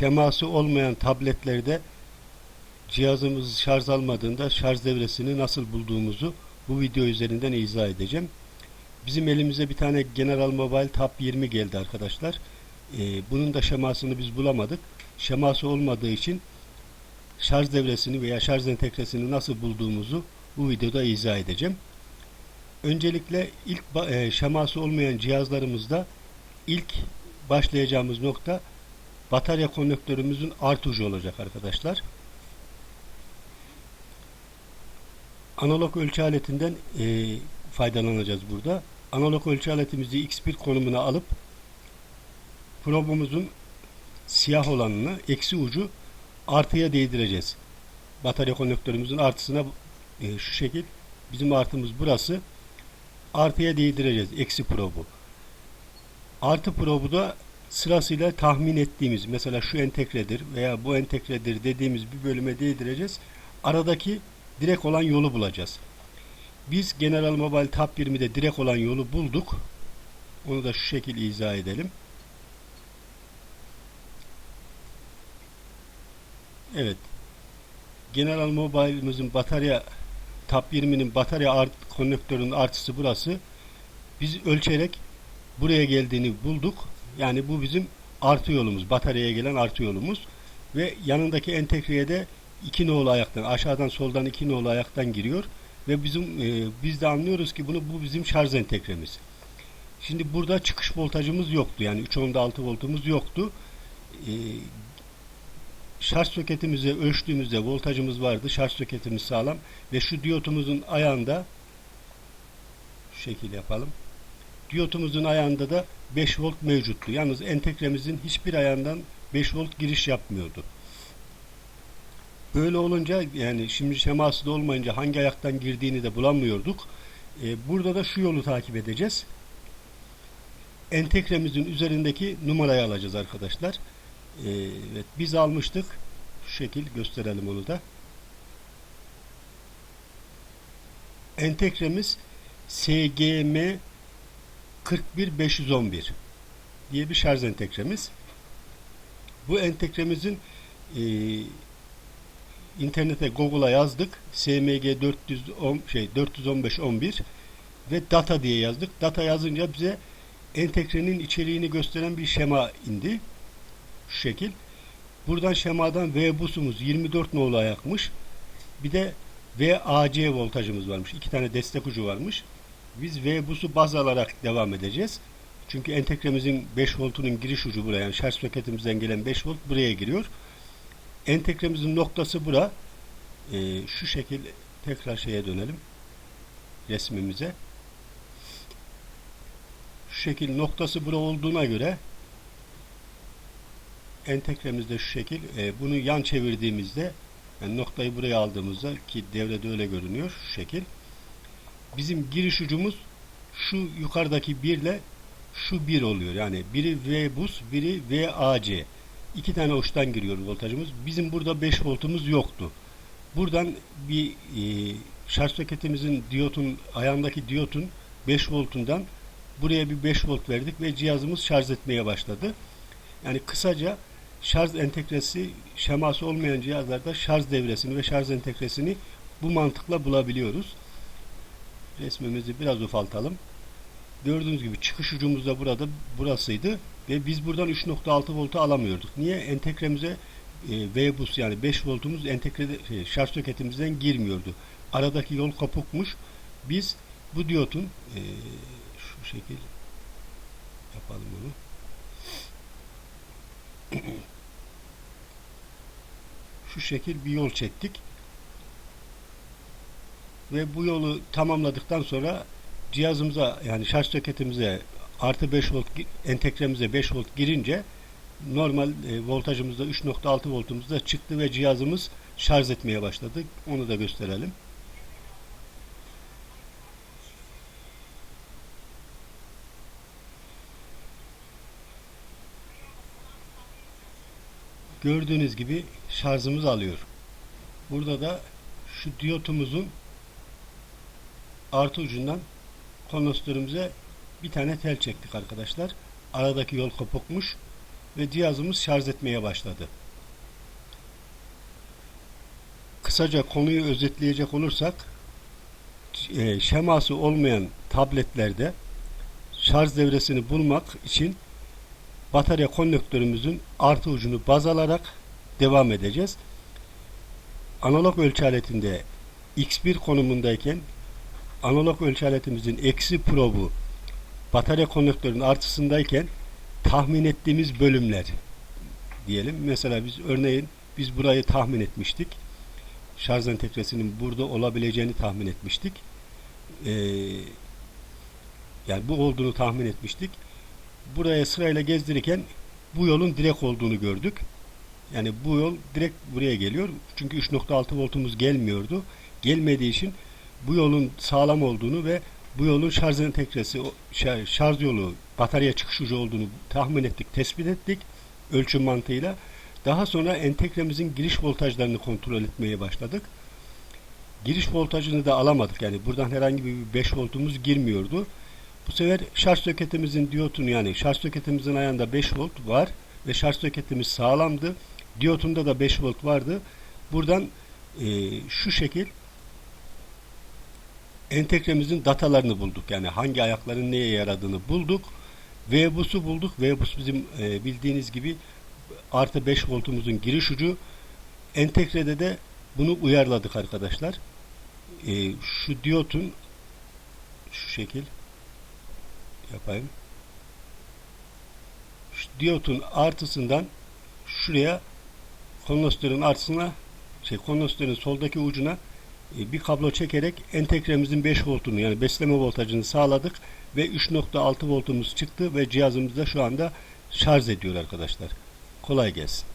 şeması olmayan tabletlerde cihazımız şarj almadığında şarj devresini nasıl bulduğumuzu bu video üzerinden izah edeceğim. Bizim elimize bir tane General Mobile Tab 20 geldi arkadaşlar. Ee, bunun da şemasını biz bulamadık. Şeması olmadığı için şarj devresini veya şarj entegresini nasıl bulduğumuzu bu videoda izah edeceğim. Öncelikle ilk e, şeması olmayan cihazlarımızda ilk başlayacağımız nokta batarya konnektörümüzün art ucu olacak arkadaşlar. Analog ölçü aletinden e, faydalanacağız burada. Analog ölçü aletimizi X1 konumuna alıp probumuzun siyah olanını eksi ucu artıya değdireceğiz. Batarya konnektörümüzün artısına e, şu şekil bizim artımız burası artıya değdireceğiz eksi probu. Artı probu da sırasıyla tahmin ettiğimiz mesela şu entegredir veya bu entegredir dediğimiz bir bölüme değdireceğiz. Aradaki direkt olan yolu bulacağız. Biz General Mobile Tab 20'de direkt olan yolu bulduk. Onu da şu şekil izah edelim. Evet. General Mobile'ımızın batarya Tab 20'nin batarya art, konnektörünün artısı burası. Biz ölçerek buraya geldiğini bulduk. Yani bu bizim artı yolumuz. Bataryaya gelen artı yolumuz. Ve yanındaki entegreye de iki nolu ayaktan aşağıdan soldan iki nolu ayaktan giriyor. Ve bizim e, biz de anlıyoruz ki bunu bu bizim şarj entegremiz. Şimdi burada çıkış voltajımız yoktu. Yani 3.6 voltumuz yoktu. E, şarj soketimizi ölçtüğümüzde voltajımız vardı. Şarj soketimiz sağlam ve şu diyotumuzun ayağında şu şekil yapalım. Diyotumuzun ayağında da 5 volt mevcuttu. Yalnız entegremizin hiçbir ayağından 5 volt giriş yapmıyordu. Böyle olunca yani şimdi şeması da olmayınca hangi ayaktan girdiğini de bulamıyorduk. Ee, burada da şu yolu takip edeceğiz. Entegremizin üzerindeki numarayı alacağız arkadaşlar. Ee, evet biz almıştık. Şu şekil gösterelim onu da. Entegremiz SGM 41511 diye bir şarj entegremiz. Bu entegremizin e, internete Google'a yazdık. SMG 410 şey 41511 ve data diye yazdık. Data yazınca bize entegrenin içeriğini gösteren bir şema indi. Şu şekil. Buradan şemadan V busumuz 24 nolu ayakmış. Bir de VAC voltajımız varmış. İki tane destek ucu varmış. Biz V busu baz alarak devam edeceğiz. Çünkü entegremizin 5 voltunun giriş ucu buraya. Yani şarj soketimizden gelen 5 volt buraya giriyor. Entegremizin noktası bura. Ee, şu şekil tekrar şeye dönelim. Resmimize. Şu şekil noktası bura olduğuna göre entegremizde şu şekil e, bunu yan çevirdiğimizde yani noktayı buraya aldığımızda ki devrede öyle görünüyor şu şekil bizim giriş ucumuz şu yukarıdaki 1 ile şu 1 oluyor. Yani biri V bus, biri VAC. İki tane uçtan giriyor voltajımız. Bizim burada 5 voltumuz yoktu. Buradan bir e, şarj soketimizin diyotun ayağındaki diyotun 5 voltundan buraya bir 5 volt verdik ve cihazımız şarj etmeye başladı. Yani kısaca şarj entegresi şeması olmayan cihazlarda şarj devresini ve şarj entegresini bu mantıkla bulabiliyoruz resmimizi biraz ufaltalım. Gördüğünüz gibi çıkış ucumuz da burada burasıydı ve biz buradan 3.6 voltu alamıyorduk. Niye? Entegremize e, V-bus yani 5 voltumuz entegre şey, şarj soketimizden girmiyordu. Aradaki yol kopukmuş. Biz bu diyotun e, şu şekil yapalım bunu. şu şekil bir yol çektik ve bu yolu tamamladıktan sonra cihazımıza yani şarj soketimize artı 5 volt entegremize 5 volt girince normal e, voltajımızda 3.6 voltumuzda çıktı ve cihazımız şarj etmeye başladı. Onu da gösterelim. Gördüğünüz gibi şarjımız alıyor. Burada da şu diyotumuzun artı ucundan kondansatörümüze bir tane tel çektik arkadaşlar. Aradaki yol kopukmuş. ve cihazımız şarj etmeye başladı. Kısaca konuyu özetleyecek olursak e, şeması olmayan tabletlerde şarj devresini bulmak için batarya konnektörümüzün artı ucunu baz alarak devam edeceğiz. Analog ölçü aletinde X1 konumundayken analog ölçü aletimizin eksi probu batarya konnektörünün artısındayken tahmin ettiğimiz bölümler diyelim. Mesela biz örneğin biz burayı tahmin etmiştik. Şarj entegresinin burada olabileceğini tahmin etmiştik. Ee, yani bu olduğunu tahmin etmiştik. Buraya sırayla gezdirirken bu yolun direkt olduğunu gördük. Yani bu yol direkt buraya geliyor. Çünkü 3.6 voltumuz gelmiyordu. Gelmediği için bu yolun sağlam olduğunu ve bu yolun şarj entegresi, şarj yolu, batarya çıkış ucu olduğunu tahmin ettik, tespit ettik ölçüm mantığıyla. Daha sonra entegremizin giriş voltajlarını kontrol etmeye başladık. Giriş voltajını da alamadık. Yani buradan herhangi bir 5 voltumuz girmiyordu. Bu sefer şarj soketimizin diyotunu yani şarj soketimizin ayağında 5 volt var ve şarj soketimiz sağlamdı. Diyotunda da 5 volt vardı. Buradan e, şu şekil entegremizin datalarını bulduk. Yani hangi ayakların neye yaradığını bulduk. V-bus'u bulduk. V-bus bizim e, bildiğiniz gibi artı 5 voltumuzun giriş ucu. Entegrede de bunu uyarladık arkadaşlar. E, şu diyotun şu şekil yapayım. Şu diyotun artısından şuraya kondansatörün artısına şey kondansatörün soldaki ucuna bir kablo çekerek entegremizin 5 voltunu yani besleme voltajını sağladık ve 3.6 voltumuz çıktı ve cihazımız da şu anda şarj ediyor arkadaşlar. Kolay gelsin.